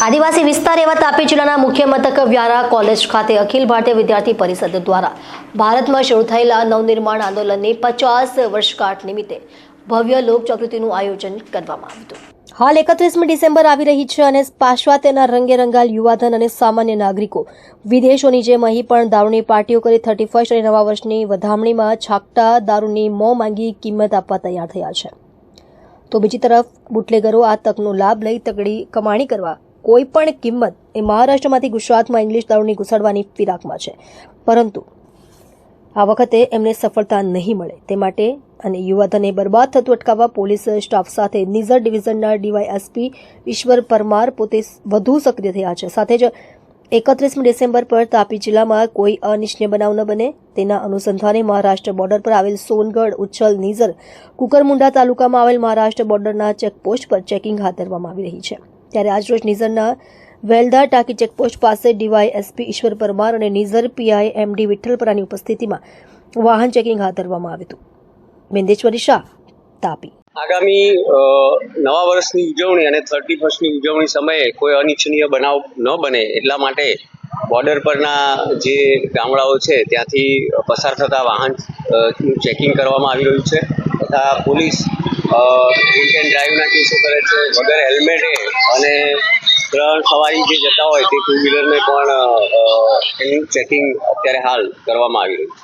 આદિવાસી વિસ્તાર એવા તાપી જિલ્લાના મુખ્ય મથક વ્યારા કોલેજ ખાતે અખિલ ભારતીય વિદ્યાર્થી પરિષદ દ્વારા ભારતમાં શરૂ થયેલા નવનિર્માણ આંદોલનની પચાસ વર્ષગાંઠ નિમિત્તે ભવ્ય લોકજાગૃતિનું આયોજન કરવામાં આવ્યું હતું. હાલ એકત્રીસમી ડિસેમ્બર આવી રહી છે અને પાશ્ચાત્યના રંગે રંગાલ યુવાધન અને સામાન્ય નાગરિકો વિદેશોની જેમ અહીં પણ દારૂની પાર્ટીઓ કરી થર્ટી ફર્સ્ટ અને નવા વર્ષની વધામણીમાં છાકટા દારૂની મોં માંગી કિંમત આપવા તૈયાર થયા છે. તો બીજી તરફ બુટલેગરો આ તકનો લાભ લઈ તગડી કમાણી કરવા કોઈ પણ કિંમત એ મહારાષ્ટ્રમાંથી ગુજરાતમાં ઇંગ્લિશ દારૂની ઘુસાડવાની ફિરાકમાં છે. પરંતુ આ વખતે એમને સફળતા નહીં મળે. તે માટે અને યુવાધને બરબાદ થતું અટકાવવા પોલીસ સ્ટાફ સાથે નિઝર ડિવિઝનના ડીવાયએસપી ઈશ્વર પરમાર પોતે વધુ સક્રિય થયા છે. સાથે જ એકત્રીસમી ડિસેમ્બર પર તાપી જિલ્લામાં કોઈ અનિચ્છનીય બનાવ ન બને. તેના અનુસંધાને મહારાષ્ટ્ર બોર્ડર પર આવેલ સોનગઢ, ઉચ્છલ, નિઝર, કુકરમુંડા તાલુકામાં આવેલ મહારાષ્ટ્ર બોર્ડરના ચેકપોસ્ટ પર ચેકિંગ હાથ ધરવામાં આવી રહી છે. ત્યારે આજરોજ નિઝરના વેલદા ટાંકી ચેકપોસ્ટ પાસે ડીવાય એસપી ઈશ્વર પરમાર અને નિઝર પીઆઈ એમડી વિઠ્ઠલપરાની ઉપસ્થિતિમાં વાહન ચેકિંગ હાથ ધરવામાં આવ્યું હતું. બિંદેશ્વરી શાહ તાપી. આગામી નવા વર્ષની ઉજવણી અને થર્ટી ફર્સ્ટની ઉજવણી સમયે કોઈ અનિચ્છનીય બનાવ ન બને એટલા માટે બોર્ડર પરના જે ગામડાઓ છે ત્યાંથી પસાર થતા વાહન ચેકિંગ કરવામાં આવી રહ્યું છે તથા પોલીસ ડ્રિંક એન્ડ ડ્રાઈવના કેસો કરે છે, વગર હેલ્મેટે અને ત્રણ સવારી જે જતા હોય તે ટુ વ્હીલરને પણ એનું ચેકિંગ અત્યારે હાલ કરવામાં આવી રહ્યું છે.